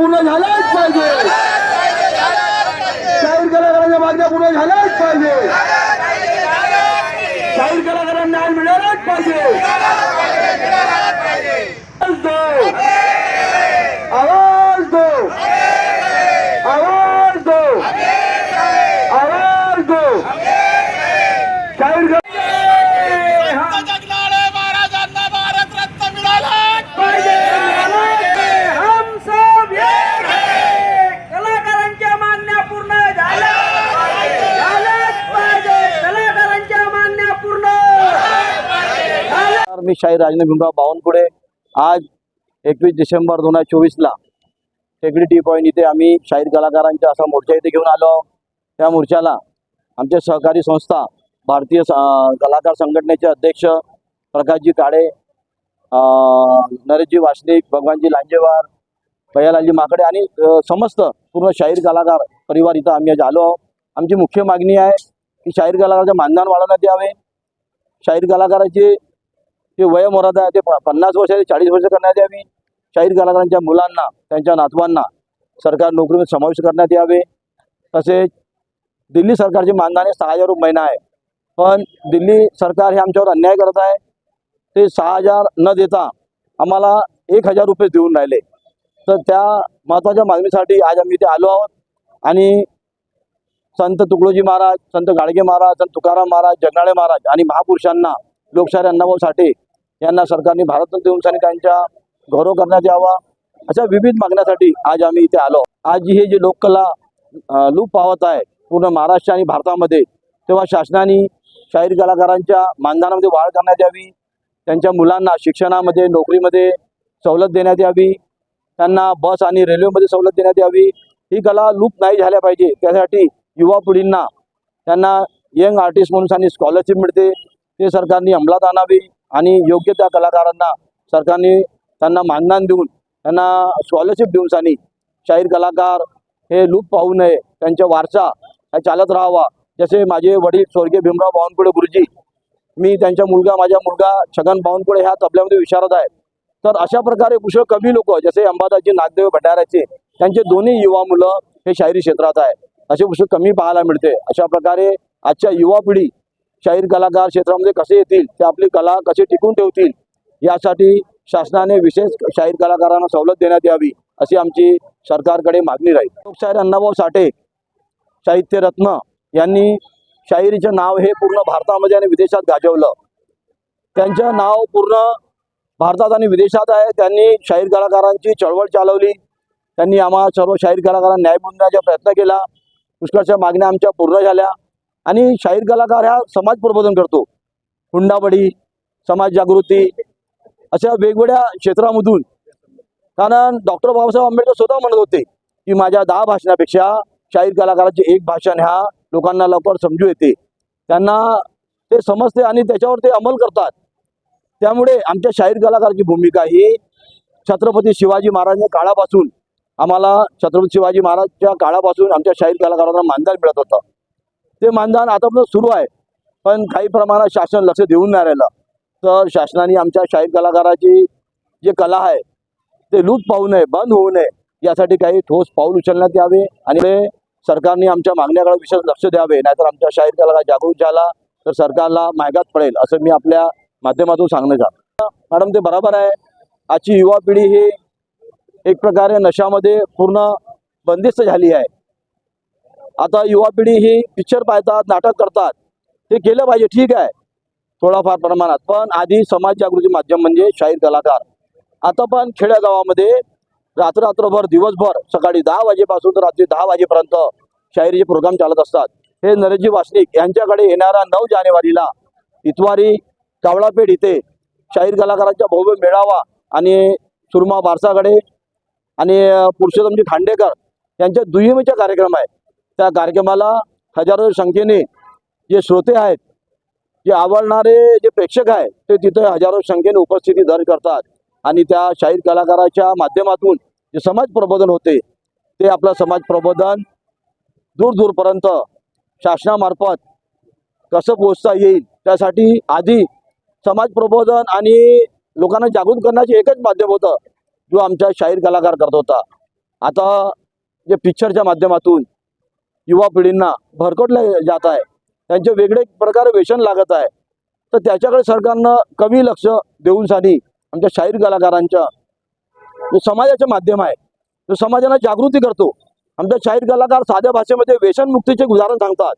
पूर्ण झाल्याच पाहिजे. शाहीर कलाकारांच्या मागण्या पूर्ण झाल्याच पाहिजे. शाहीर कलाकारांना न्याय मिळालाच पाहिजे आवाज दो आवाज दो आवाज दो शाहीर कला- जगणारे महाराजांना भारत रत्न मिळाला पाहिजे हम सब एक है कलाकारांच्या मागण्या पूर्ण झाल्या झाल्याच पाहिजे कलाकारांच्या मागण्या पूर्ण नमस्कार मी शाही राजन भीमराव बावनकुळे. आज एकवीस डिसेंबर दोन हजार चोवीसला टेकडी टी पॉईंट इथे आम्ही शाहीर कलाकारांचा असा मोर्चा इथे घेऊन आलो त्या मोर्चाला आमच्या सहकारी संस्था भारतीय कलाकार संघटनेचे अध्यक्ष प्रकाशजी काळे नरेशजी वासनिक भगवानजी लांजेवार भैयालालजी माकडे आणि समस्त पूर्ण शाहीर कलाकार परिवार इथं आम्ही आज आलो आहोत. आमची मुख्य मागणी आहे की शाहीर कलाकाराचं मानधन वाढवण्यात यावे. शाहीर कलाकाराचे जे वयोमर्यादा आहे ते पन्नास वर्ष चाळीस वर्ष करण्यात यावी. शाहीर कलाकारांच्या मुलांना त्यांच्या नातवांना सरकार नोकरीमध्ये समावेश करण्यात यावे. तसेच दिल्ली सरकारची मानधन सहा हजार रुपये महिना आहे. पण दिल्ली सरकार हे आमच्यावर अन्याय करत आहे. ते सहा हजार न देता आम्हाला एक हजार रुपये देऊन राहिले. तर त्या महत्त्वाच्या मागणीसाठी आज आम्ही इथे आलो आहोत. आणि संत तुकडोजी महाराज संत गाडगे महाराज संत तुकाराम महाराज जगनाळे महाराज आणि महापुरुषांना लोकशाही अण्णाभाऊ साठे यांना सरकारने भारतरत्न देऊन सनी त्यांच्या गौरव करण्यात यावा अशा विविध मागण्यासाठी आज आम्ही इथे आलो. आज ही हे जे लोककला लूप पावत आहे पूर्ण महाराष्ट्र आणि भारतामध्ये तेव्हा शासनाने शाहीर कलाकारांच्या मानधनामध्ये वाढ करण्यात यावी त्यांच्या मुलांना शिक्षणामध्ये नोकरीमध्ये सवलत देण्यात यावी त्यांना बस आणि रेल्वेमध्ये सवलत देण्यात यावी. ही कला लूप नाही झाल्या पाहिजे. त्यासाठी युवा पिढींना त्यांना यंग आर्टिस्ट म्हणून त्यांनी स्कॉलरशिप मिळते. ते सरकारने अंमलात आणावी. आणि योग्य त्या कलाकारांना सरकारने त्यांना मानधन देऊन त्यांना स्कॉलरशिप देऊन सानी शाहीर कलाकार हे लूप पाहू नये त्यांचा वारसा हा चालत राहावा. जसे माझे वडील स्वर्गीय भीमराव बावनकुळे गुरुजी मी त्यांचा मुलगा माझा मुलगा छगन बावनकुळे ह्या तबल्यामध्ये विशारत आहे. तर अशा प्रकारे पुष्कळ कमी लोक जसे अंबादाजी नागदेव भंडाऱ्याचे त्यांचे दोन्ही युवा मुलं हे शाहिरी क्षेत्रात आहे. असे पुष्कळ कमी पाहायला मिळते. अशा प्रकारे आजच्या युवा पिढी शाहीर कलाकार क्षेत्रामध्ये कसे येतील ते आपली कला कशी टिकून ठेवतील यासाठी शासनाने विशेष शाहीर कलाकारांना सवलत देण्यात यावी अशी आमची सरकारकडे मागणी राहील. लोकशाहीर अण्णाभाऊ साठे साहित्यरत्न यांनी शाहिरीचं नाव हे पूर्ण भारतामध्ये आणि विदेशात गाजवलं. त्यांचं नाव पूर्ण भारतात आणि विदेशात आहे. त्यांनी शाहीर कलाकारांची चळवळ चालवली. त्यांनी आम्हा सर्व शाहीर कलाकारांना न्याय मिळवण्याचा प्रयत्न केला. पुष्कळच्या मागण्या आमच्या पूर्ण झाल्या. आणि शाहीर कलाकार हा समाज प्रबोधन करतो. हुंडाबडी समाज जागृती अशा वेगवेगळ्या क्षेत्रामधून. कारण डॉक्टर बाबासाहेब आंबेडकर स्वतः म्हणत होते की माझ्या दहा भाषणापेक्षा शाहीर कलाकाराचे एक भाषण ह्या लोकांना लवकर समजू येते. त्यांना ते समजते आणि त्याच्यावर ते अंमल करतात. त्यामुळे आमच्या शाहीर कलाकाराची भूमिका ही छत्रपती शिवाजी महाराजांच्या काळापासून आम्हाला छत्रपती शिवाजी महाराजच्या काळापासून आमच्या शाहीर कलाकारांना मानधन मिळत होतं. ते मानधन आतापर्यंत सुरू आहे. पण काही प्रमाणात शासन लक्ष देऊन नाही राहिलं. तर शासनाने आमच्या शाहीर कलाकाराची जे कला आहे ते लूट पाहू नये बंद होऊ नये यासाठी काही ठोस पाऊल उचलण्यात यावे आणि सरकारने आमच्या मागण्याकडे विशेष लक्ष द्यावे. नाहीतर आमच्या शाहीर कलाकार जागृत झाला तर सरकारला मायगात पडेल असं मी आपल्या माध्यमातून सांगणं चाहतो. मॅडम ते बरोबर आहे. आजची युवा पिढी ही एक प्रकारे नशामध्ये पूर्ण बंदिस्त झाली आहे. आता युवा पिढी ही पिक्चर पाहतात नाटक करतात. ते केलं पाहिजे ठीक आहे. थोडाफार प्रमाणात. पण आधी समाज जागृती माध्यम म्हणजे शाहीर कलाकार. आता पण खेड्यागावामध्ये रात्ररात्रभर दिवसभर सकाळी दहा वाजेपासून तर रात्री दहा वाजेपर्यंत शाहिरीचे प्रोग्राम चालत असतात. हे नरेशजी वासनिक यांच्याकडे येणाऱ्या नऊ जानेवारीला इतवारी कावळापेठ इथे शाहीर कलाकारांचा भव्य मेळावा आणि सुरमा बारसागडे आणि पुरुषोत्तमजी खांडेकर यांच्या दुय्यमीचा कार्यक्रम आहे. त्या कार्यक्रमाला हजारो संख्येने जे श्रोते आहेत जे आवडणारे जे प्रेक्षक आहेत ते तिथे हजारो संख्येने उपस्थिती दर करतात. आणि त्या शाहीर कलाकाराच्या माध्यमातून जे समाज प्रबोधन होते ते आपलं समाज प्रबोधन दूर दूरपर्यंत शासनामार्फत कसं पोचता येईल त्यासाठी आधी समाज प्रबोधन आणि लोकांना जागृत करण्याचे एकच माध्यम होतं जो आमच्या शाहीर कलाकार करत होता. आता जे पिक्चरच्या माध्यमातून युवा पिढींना भरकटल्या जात आहे. त्यांचे वेगळे प्रकारे व्यसन लागत आहे. तर त्याच्याकडे सरकारनं कमी लक्ष देऊन साधी आमच्या शाहीर कलाकारांच्या जो समाजाचे माध्यम आहे तो समाजाला जागृती करतो. आमच्या शाहीर कलाकार साध्या भाषेमध्ये व्यसनमुक्तीचे उदाहरण सांगतात.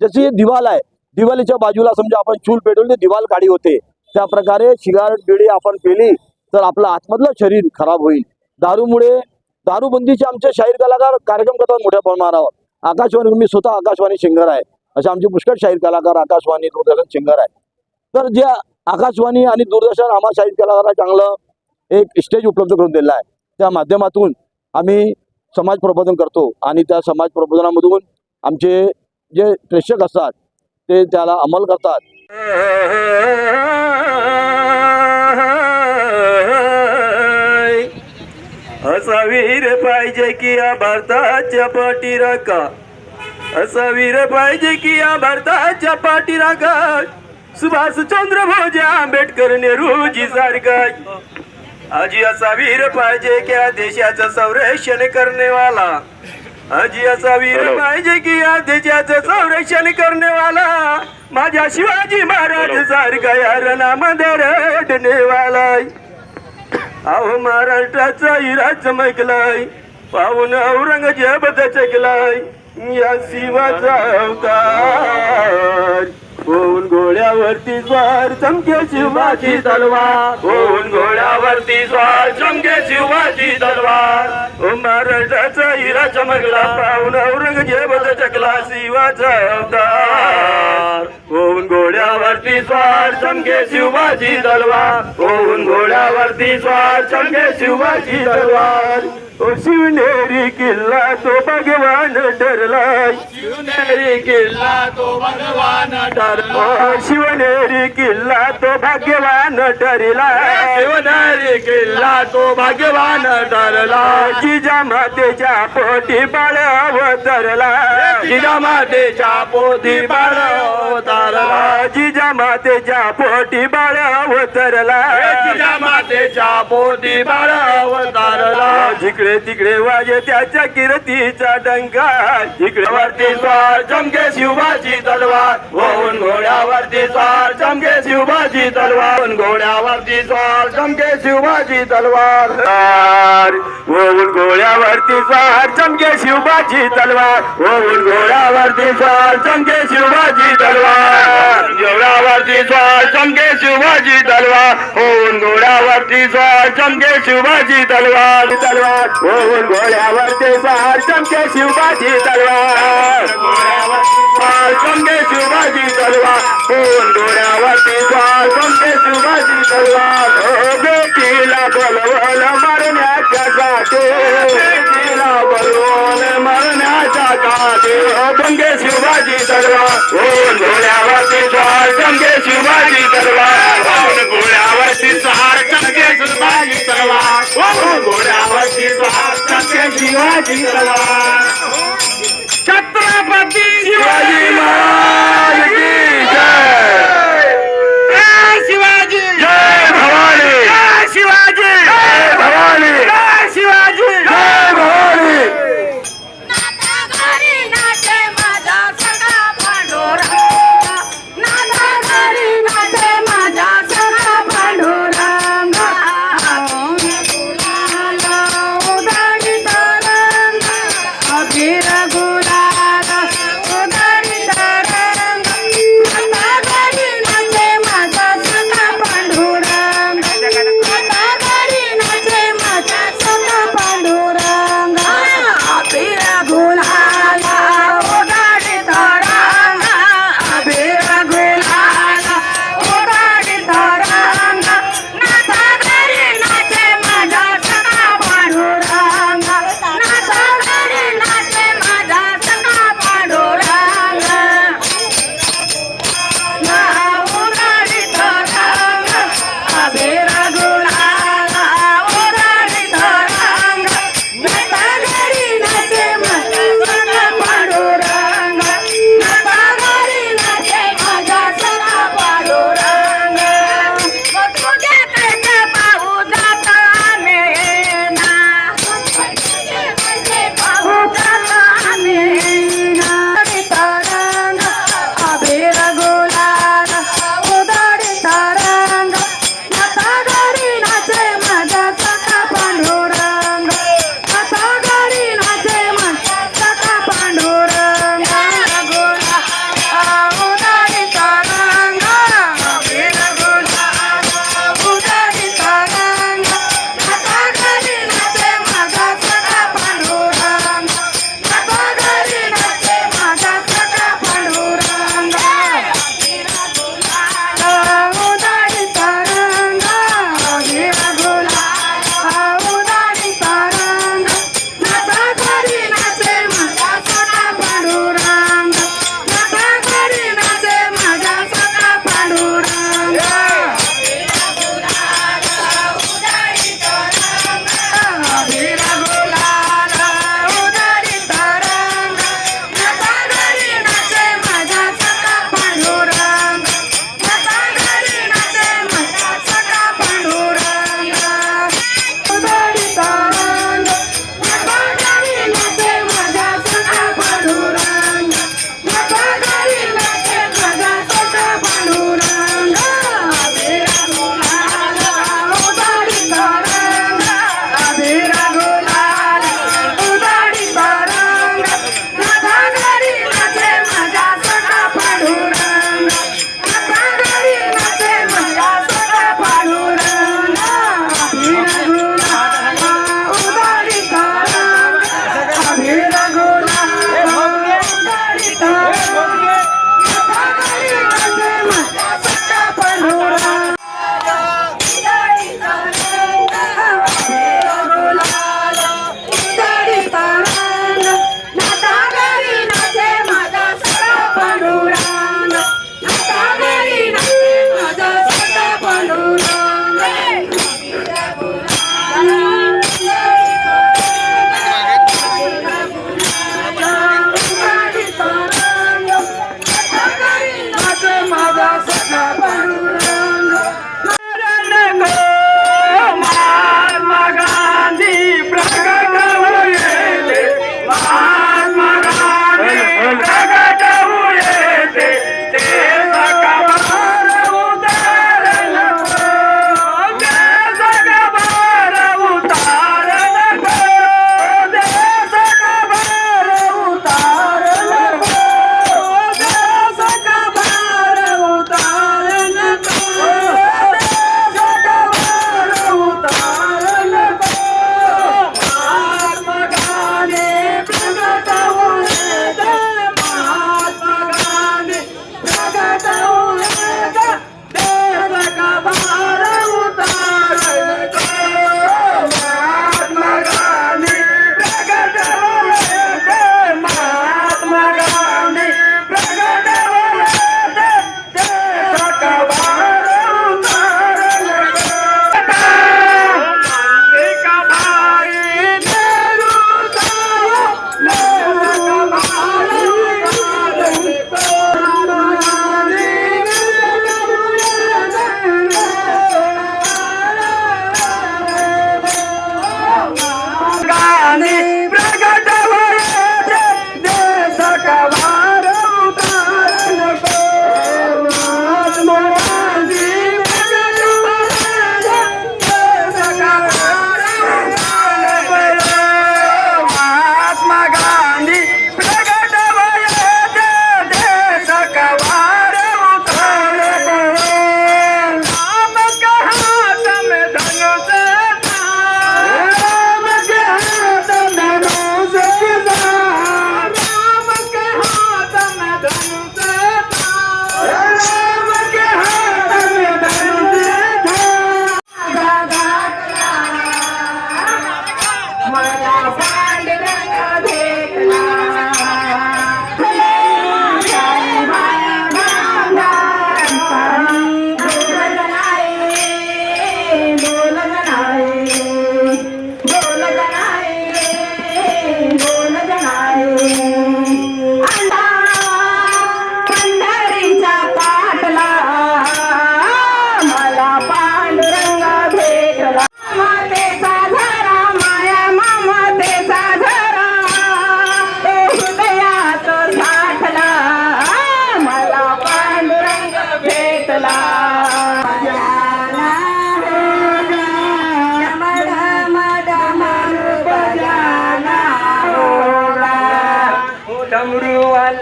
जशी दिवाल आहे दिवाळीच्या बाजूला समजा आपण चूल पेटवली दिवाल काढी होते. त्या प्रकारे सिगारेट बिडी आपण पेली तर आपलं आतमधलं शरीर खराब होईल. दारूमुळे दारूबंदीचे आमचे शाहीर कलाकार कार्यक्रम करतात मोठ्या प्रमाणावर. आकाशवाणी मी स्वतः आकाशवाणी सिंगर आहे. असे आमचे पुष्कळ शाहीर कलाकार आकाशवाणी दूरदर्शन सिंगर आहे. तर जे आकाशवाणी आणि दूरदर्शन आम्हा शाहीर कलाकारांना चांगलं एक स्टेज उपलब्ध करून दिलेला आहे. त्या माध्यमातून आम्ही समाज प्रबोधन करतो आणि त्या समाज प्रबोधनामधून आमचे जे प्रेक्षक असतात ते त्याला अंमल करतात. असा वीर पाहिजे की या भारताच्या पाठी राखा असा वीर पाहिजे की या भारताच्या पाठी राखा सुभाषचंद्र भोज आंबेडकर नेहरूजी सारखा. आजी असा वीर पाहिजे की या देशाचं संरक्षण करणेवाला आजी असा वीर पाहिजे की या देशाचं संरक्षण करणेवाला माझ्या शिवाजी महाराज सारखा या रणामध्ये रडणेवाला अहो महाराष्ट्राचा इराज चमकलाय पाहून औरंगजेब चकलाय या शिवाचा अवतार. घोड्यावरती स्वार चमके शिवाची तलवार. होऊन घोड्यावरती स्वार चमके शिवाची तलवार. महाराष्ट्राचा हिरा चमकला पाहून औरंगजेब चकला शिवाचा अवतार. होऊन घोड्यावरती स्वार चमके शिवाची तलवार. होऊन घोड्यावरती स्वार चमके शिवाची तलवार. ओ शिवनेरी किल्ला तो भगवान ठरलाय. शिवनेरी किल्ला तो भगवान ठरला शिवनेरी किल्ला तो भाग्यवान ठरला शिवनेरी किल्ला तो भाग्यवान ठरला जिजा मातेच्या पोटी बाळ अवतरला जिजा मातेच्या पोटी बाळ जिजा मातेच्या पोटी बाळ अवतरला जिजा मातेच्या पोटी बाळ अवतरला जिकडे तिकडे वाजे त्याच्या कीर्तीचा डंका जिकडे वरती स्वार चमके शिवाची तलवार. होऊन घोड्यावरती स्वार चमके शिवाची तलवार. होऊन घोड्यावरती स्वार चमके शिवाची तलवार. होऊन घोड्यावरती स्वार चमके शिवाची तलवार. होऊन घोड्यावरती स्वार चमके शिवाची तलवार. जोरावरती स्वार चमके शिवाजी तलवार. होऊन घोड्यावरती स्वार चमके शिवाजी तलवार. तलवार होऊन घोड्यावरती स्वार चमके शिवाजी तलवार. स्वार चमके शिवाजी तलवार. होऊन घोड्यावरती स्वार चमके शिवाजी तलवार. हो बेटीला बोलवलं मारण्याच्या जाते महादेव गंगे शिवाजी दरबार। ओम भोल्यावरती सहार गंगे शिवाजी दरबार। ओम सहार गंगे शिवाजी तलवार ओम सहार गंगे शिवाजी तलवार छत्रपति शिवाजी महाराज की जय। शिवाजी। जय भवानी। शिवाजी। जय शिवाजी।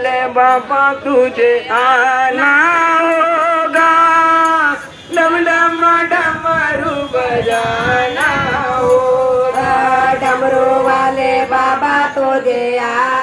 डमरू वाले बाबा तुझे आना होगा डम डम डमरू बजाना होगा डमरू वाले बाबा तुझे आ